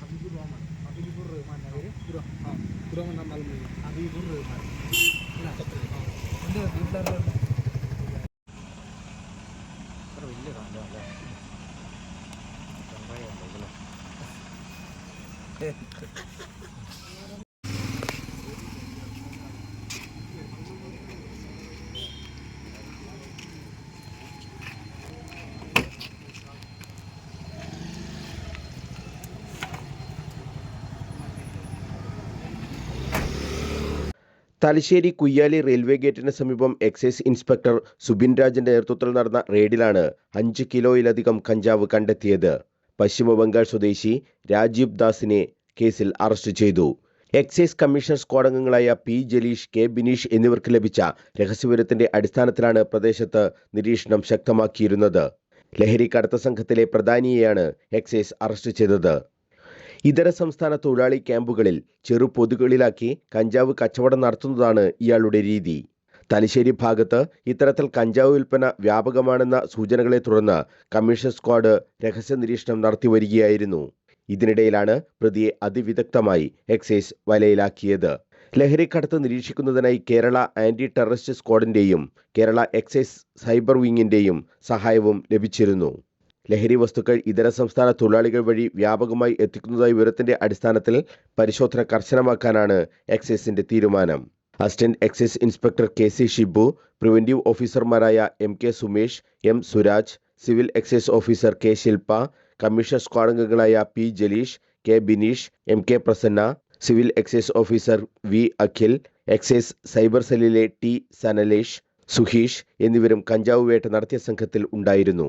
ഹബീബുർ റഹ്മാൻ ഹബീബുർ റഹ്മാൻ ഖുറാൻ എന്നാൽ ഹബീബുർ റഹ്മാൻ എന്റെ വീട്ടിലെ വലിയ കാന്തല്ലേ ചമ്പായ കണ്ടല്ലേ തലശ്ശേരി കുയ്യാലി റെയിൽവേ ഗേറ്റിന് സമീപം എക്സൈസ് ഇൻസ്പെക്ടർ സുബിൻ രാജിന്റെ നേതൃത്വത്തിൽ നടന്ന റെയ്ഡിലാണ് അഞ്ച് കിലോയിലധികം കഞ്ചാവ് കണ്ടെത്തിയത്. പശ്ചിമബംഗാൾ സ്വദേശി രാജീവ് ദാസിനെ കേസിൽ അറസ്റ്റ് ചെയ്തു. എക്സൈസ് കമ്മീഷണർ സ്ക്വാഡ് അംഗങ്ങളായ പി ജലീഷ് കെ ബിനീഷ് എന്നിവർക്ക് ലഭിച്ച രഹസ്യവിവരത്തിന്റെ അടിസ്ഥാനത്തിലാണ് പ്രദേശത്ത് നിരീക്ഷണം ശക്തമാക്കിയിരുന്നത്. ലഹരി കടത്ത സംഘത്തിലെ പ്രധാനിയെയാണ് എക്സൈസ് അറസ്റ്റ് ചെയ്തത്. ഇതര സംസ്ഥാന തൊഴിലാളി ക്യാമ്പുകളിൽ ചെറു പൊതുകളിലാക്കി കഞ്ചാവ് കച്ചവടം നടത്തുന്നതാണ് ഇയാളുടെ രീതി. തലശ്ശേരി ഭാഗത്ത് ഇത്തരത്തിൽ കഞ്ചാവ് വിൽപ്പന വ്യാപകമാണെന്ന സൂചനകളെ തുടർന്ന് കമ്മീഷൻ സ്ക്വാഡ് രഹസ്യ നിരീക്ഷണം നടത്തിവരികയായിരുന്നു ഇതിനിടയിലാണ് പ്രതിയെ അതിവിദഗ്ധമായി എക്സൈസ് വലയിലാക്കിയത്. ലഹരിക്കടത്ത് നിരീക്ഷിക്കുന്നതിനായി കേരള ആന്റി ടെററിസ്റ്റ് സ്ക്വാഡിന്റെയും കേരള എക്സൈസ് സൈബർ വിങ്ങിന്റെയും സഹായവും ലഭിച്ചിരുന്നു. ലഹരി വസ്തുക്കൾ ഇതര സംസ്ഥാന തൊഴിലാളികൾ വഴി വ്യാപകമായി എത്തിക്കുന്നതായി വിവരത്തിന്റെ അടിസ്ഥാനത്തിൽ പരിശോധന കർശനമാക്കാനാണ് എക്സൈസിന്റെ തീരുമാനം. Assistant excise inspector K C Shibu preventive ഓഫീസർമാരായ M K Sumesh M Suraj civil excise officer K Shilpa commission squad അംഗങ്ങളായ P Jaleesh K Bineesh M K Prasanna civil excise officer V Akhil excise cyber സെല്ലിലെ T Sanalesh Suheesh എന്നിവരും കഞ്ചാവ് വേട്ട നടത്തിയ സംഘത്തിൽ ഉണ്ടായിരുന്നു.